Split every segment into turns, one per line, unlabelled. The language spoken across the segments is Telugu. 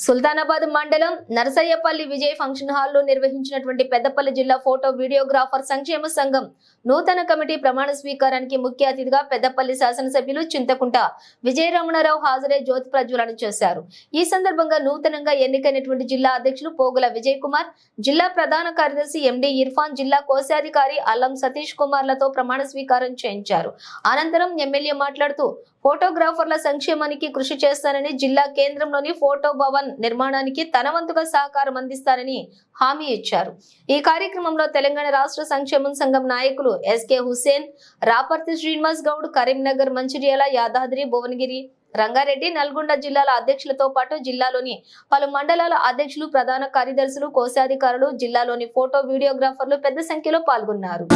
సుల్తానాబాద్ మండలం నరసయ్యపల్లి విజయ్ ఫంక్షన్ హాల్లో నిర్వహించినటువంటి పెద్దపల్లి జిల్లా ఫోటో వీడియోగ్రాఫర్ సంక్షేమ సంఘం నూతన కమిటీ ప్రమాణ స్వీకారానికి ముఖ్య అతిథిగా పెద్దపల్లి శాసనసభ్యులు చింతకుంట విజయరమణారావు హాజరై జ్యోతి ప్రజ్వలన చేశారు. ఈ సందర్భంగా నూతనంగా ఎన్నికైనటువంటి జిల్లా అధ్యక్షులు పోగుల విజయ్ కుమార్ జిల్లా ప్రధాన కార్యదర్శి ఎండి ఇర్ఫాన్ జిల్లా కోశాధికారి అల్లం సతీష్ కుమార్లతో ప్రమాణ స్వీకారం చేయించారు. అనంతరం ఎమ్మెల్యే మాట్లాడుతూ ఫోటోగ్రాఫర్ల సంక్షేమానికి కృషి చేస్తానని జిల్లా కేంద్రంలోని ఫోటో భవన్ నిర్మాణానికి తన వంతుగా సహకారం అందిస్తారని హామీ ఇచ్చారు. ఈ కార్యక్రమంలో తెలంగాణ రాష్ట్ర సంక్షేమం సంఘం నాయకులు ఎస్కే హుసేన్ రాపర్తి శ్రీనివాస్ గౌడ్ కరీంనగర్ మంచిర్యాల యాదాద్రి భువనగిరి రంగారెడ్డి నల్గొండ జిల్లాల అధ్యక్షులతో పాటు జిల్లాలోని పలు మండలాల అధ్యక్షులు ప్రధాన కార్యదర్శులు కోశాధికారులు జిల్లాలోని ఫోటో వీడియోగ్రాఫర్లు పెద్ద సంఖ్యలో పాల్గొన్నారు.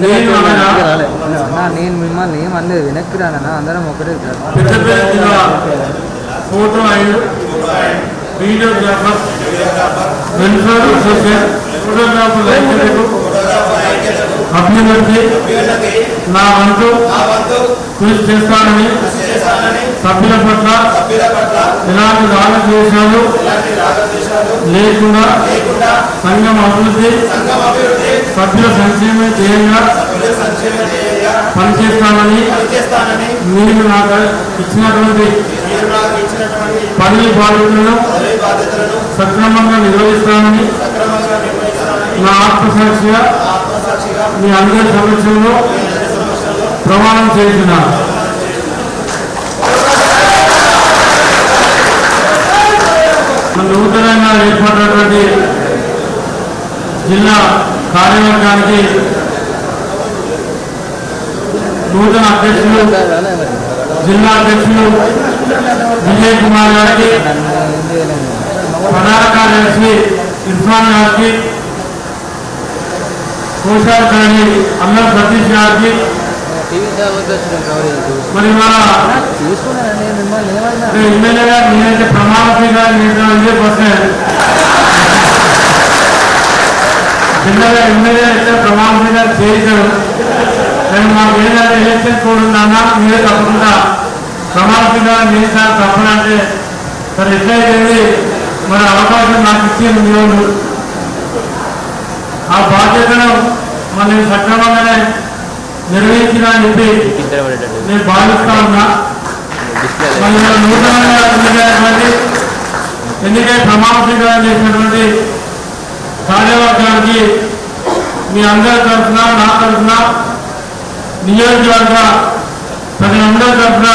నేను అనగా
అన్నా నేను మిమ్మల్ని ఏమనలేదు వెనక్కి రానన్నా అందరం ఒకటే
ఫోటో వీడియోగ్రాఫర్ వెల్ఫేర్ ఫోటోగ్రాఫర్ ఐక్యతకు అభ్యున్నతి నా వంతు. కృషి చేస్తానని సభ్యుల పట్ల ఎలాంటి రాగద్వేషాలు లేకుండా సంఘం అభివృద్ధి సభ్యుల సంక్షేమ ధ్యేయంగా పనిచేస్తానని మీరు నాకు ఇచ్చినటువంటి పదవి బాధ్యతలను సక్రమంగా నిర్వహిస్తానని నా ఆత్మసాక్షిగా మీ అందరి సమక్షంలో ప్రమాణం చేస్తున్నాను మన నూతనంగా ఏర్పడినటువంటి జిల్లా కార్యవర్గానికి నూతన అధ్యక్షులు జిల్లా అధ్యక్షులు విజయ్ కుమార్ గారికి ప్రధాన కార్యదర్శి ఇర్ఫాన్ గారికి కోశాధికారి అల్లం సతీష్ గారికి మరి మన ఎమ్మెల్యే గారు నేనైతే ప్రమాణ స్వీకారం ఇదే ఫస్ట్ చిన్నగా ఎమ్మెల్యే అయితే ప్రమాణ స్వీకారం చేయించారు కానీ మాకు ఏదైనా ఎలక్షన్ కోడ్ ఉందన్నా మీరే తప్పకుండా ప్రమాణ స్వీకారం చేశారు తప్పనంటే మరి ఎట్లయితే మరి అవకాశం నాకు ఇచ్చింది దేవుడు ఆ బాధ్యతను మనం సక్రమంగానే నిర్వహించిన అని చెప్పి నేను భావిస్తా ఉన్నా. మరి నూతనంగా ఎన్నికై ప్రమాణ స్వీకారం చేసినటువంటి కార్యవర్గానికి మీ అందరి తరఫున నా తరఫున నియోజకవర్గ ప్రజలందరి తరఫున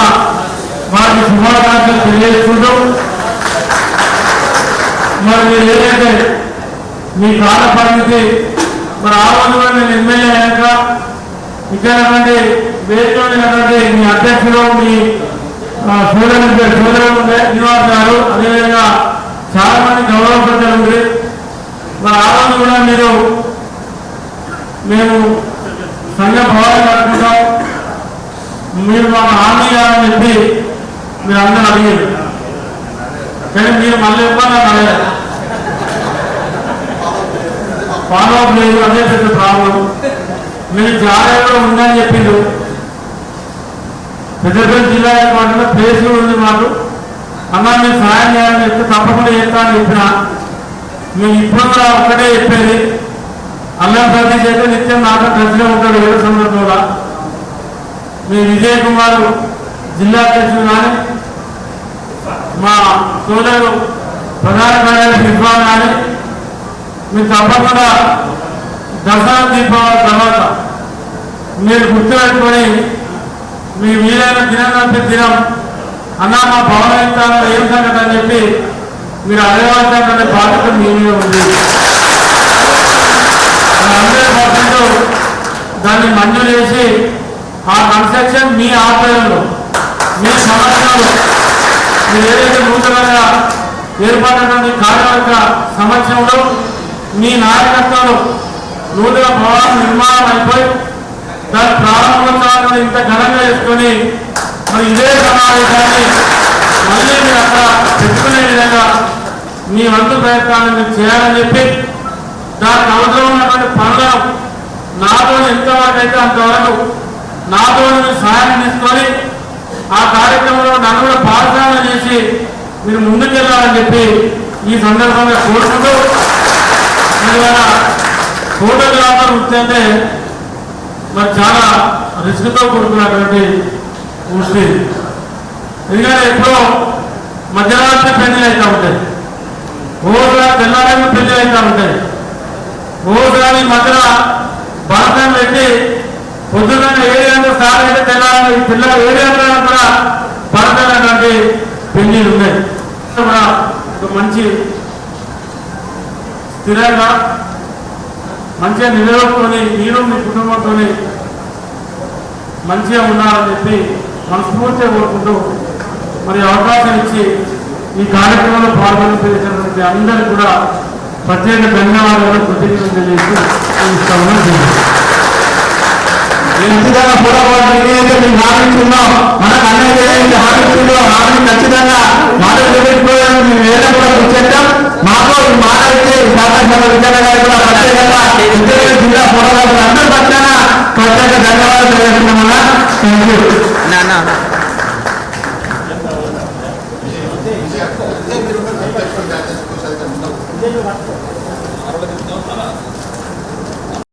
వారికి శుభాకాంక్షలు తెలియజేసుకుంటూ మరి మీరు ఏదైతే మీ కాల పరిమితి మరి ఆ రోజు కూడా నేను ఎమ్మెల్యే అయ్యాక ఇక్కడ వేసుకున్నటువంటి మీ అధ్యక్షులు మీ ఆ, సోదరులు సోదరులు గారు అదేవిధంగా చాలా మంది గౌరవ ప్రజలు ఉంది మరి ఆ రోజు కూడా మీరు మేము సంఘ భవనం కట్టుకుంటాం. మీరు మాకు హామీ కావాలని చెప్పి మీరు అందరూ అడిగారు. కానీ మీరు మళ్ళీ ఇవ్వాలి అడగారు ఫాలో అప్ లేదు అదే పెద్ద ప్రాబ్లం. మీరు జాగ్రత్తలో ఉందని చెప్పిండు. పెద్దపల్లి జిల్లా ఏర్పాటులో ప్లేస్ ఉంది మాకు. అన్నా మీరు సహాయం చేయాలని చెప్తే తప్పకుండా చేస్తా అని చెప్పిన. మేము ఇప్పుడు కూడా ఒక్కటే చెప్పేది. అల్లం ప్రతి చేత నిత్యం నాతో టచ్లో ఉంటాడు ఏడు సందర్భంలో? మీ విజయ్ కుమార్ జిల్లా అధ్యక్షులు కానీ మా సోదరు ప్రధాన కార్యదర్శి ఇర్ఫాన్ కానీ మీరు తప్పకుండా దసరా దీపావళి తర్వాత. మీరు గుర్తుపెట్టుకొని మీ వీలైన దినం అంటే దినం అన్న మా భవన యంత్రాల్లో ఏం సంగతి అని చెప్పి మీరు అడగవలసినటువంటి బాధ్యత మీ మీద ఉంది. హండ్రెడ్ పర్సెంట్ దాన్ని మంజూరు చేసి ఆ కన్స్ట్రక్షన్ మీ ఆధ్వర్యంలో మీ సమస్యలు మీరు ఏదైతే నూతనంగా ఏర్పడినటువంటి కార్యవర్గ సమక్షంలో మీ నాయకత్వంలో నూతన భవనం నిర్మాణం అయిపోయి దాని ప్రారంభోత్సవాలను ఇంత ఘనంగా చేసుకొని మరి ఇదే సమావేశాన్ని మళ్ళీ మీరు వంతు ప్రయత్నాన్ని మీరు చేయాలని చెప్పి దానికి అవసరం ఉన్నటువంటి పనులను నాతో ఎంతవరకు అయితే అంతవరకు నాతో సహాయం తీసుకొని ఆ కార్యక్రమంలో నన్ను కూడా భాగస్వామ్యం చేసి మీరు ముందుకెళ్ళాలని చెప్పి ఈ సందర్భంగా కోరుకుంటూ ఇవాళ ఫోటోగ్రాఫర్ వృత్తి అంటే మరి చాలా రిస్క్తో కూడుకున్నటువంటి వృత్తి. ఎందుకంటే ఎప్పుడో మధ్యరాత్రి పెళ్ళి అవుతూ ఉంటాయి ఓసారి తెల్లారేమో పెళ్ళి అవుతూ ఉంటాయి ఓసారి ఈ మధ్యన భారతం పెట్టి పొద్దున్న ఏడు గంటల స్టార్ట్ అయితే తెల్లారి పిల్ల ఏడు గంటల కూడా భారతమైనటువంటి పెళ్ళి ఉన్నాయి కూడా ఒక మంచి స్థిరంగా మంచిగా నిలవకొని మీరు మీ కుటుంబంతో మంచిగా ఉన్నారని చెప్పి మనస్ఫూర్తిగా కోరుకుంటూ మరి అవకాశం ఇచ్చి ఈ కార్యక్రమంలో ప్రతి అందరూ కూడా ప్రత్యేక ధన్యవాదాలు కృతజ్ఞతలు తెలియజేస్తూ పొరపాటు
ఖచ్చితంగా మాట మేము మాతో ఈ జిల్లా ప్రత్యేక ధన్యవాదాలు తెలియజేస్తున్నామన్నా థ్యాంక్ యూ